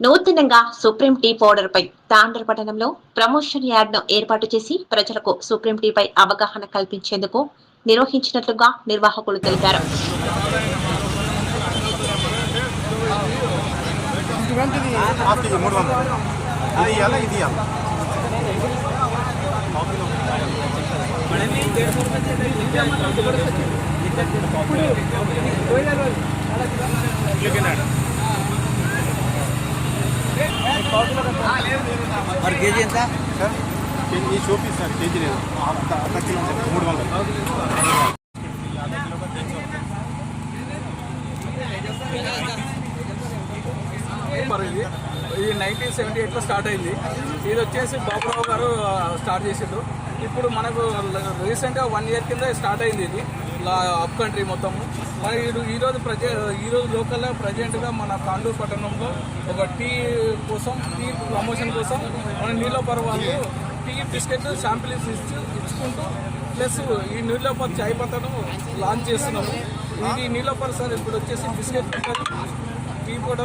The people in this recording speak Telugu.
నూతనంగా సుప్రీం టీ పౌడర్ పై తాండ్ర పట్టణంలో ప్రమోషన్ యార్డ్ను ఏర్పాటు చేసి ప్రజలకు సుప్రీం టీ పై అవగాహన కల్పించేందుకు నిర్వహించినట్లుగా నిర్వాహకులు తెలిపారు ఇది మరి కేజీ ఎంత? సార్ ఈ షోపీస్ సార్ కేజీ లేదు. అర్ధ కిలో మూడు వందలు. సూపర్ ఇది ఇది నైన్టీన్ సెవెంటీ ఎయిట్లో స్టార్ట్ అయింది. ఇది వచ్చేసి బాబురావు గారు స్టార్ట్ చేసిండ్రు ఇప్పుడు మనకు రీసెంట్గా వన్ ఇయర్ కింద స్టార్ట్ అయింది ఇది. అప్ కంట్రీ మొత్తము. మరి ఈ- ఈరోజు ప్రజ ఈరోజు లోకల్లో ప్రజెంట్గా మన తాండూరు పట్టణంలో ఒక టీ కోసం టీ ప్రమోషన్ కోసం మన నీళ్ళ పర్వాలు టీ బిస్కెట్ శాంపిల్ ఇచ్చి ఇచ్చుకుంటూ ప్లస్ ఈ నీలోపర్ చాయ్ పత్తను లాంచ్ చేస్తున్నాము ఇది నీలోపర్ సార్ ఇప్పుడు వచ్చేసి బిస్కెట్ టీ కూడా